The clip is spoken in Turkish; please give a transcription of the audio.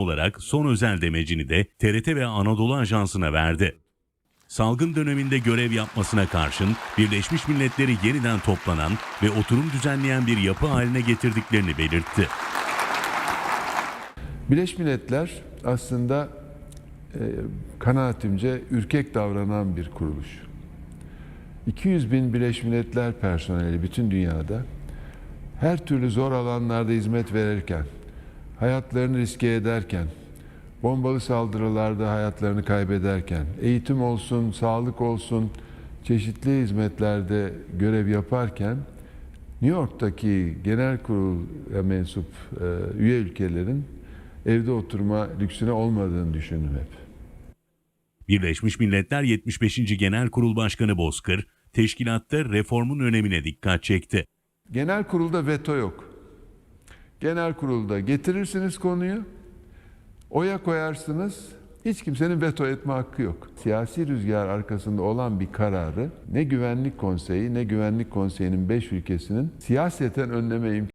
olarak son özel demecini de TRT ve Anadolu Ajansı'na verdi. Salgın döneminde görev yapmasına karşın Birleşmiş Milletleri yeniden toplanan ve oturum düzenleyen bir yapı haline getirdiklerini belirtti. Birleşmiş Milletler aslında e, kanaatimce ürkek davranan bir kuruluş. 200 bin Birleşmiş Milletler personeli bütün dünyada her türlü zor alanlarda hizmet verirken, hayatlarını riske ederken, bombalı saldırılarda hayatlarını kaybederken, eğitim olsun, sağlık olsun, çeşitli hizmetlerde görev yaparken New York'taki genel kurula mensup e, üye ülkelerin evde oturma lüksüne olmadığını düşündüm hep. Birleşmiş Milletler 75. Genel Kurul Başkanı Bozkır, teşkilatta reformun önemine dikkat çekti. Genel kurulda veto yok. Genel kurulda getirirsiniz konuyu, oya koyarsınız, hiç kimsenin veto etme hakkı yok. Siyasi rüzgar arkasında olan bir kararı ne Güvenlik Konseyi ne Güvenlik Konseyi'nin 5 ülkesinin siyaseten önleme imkanı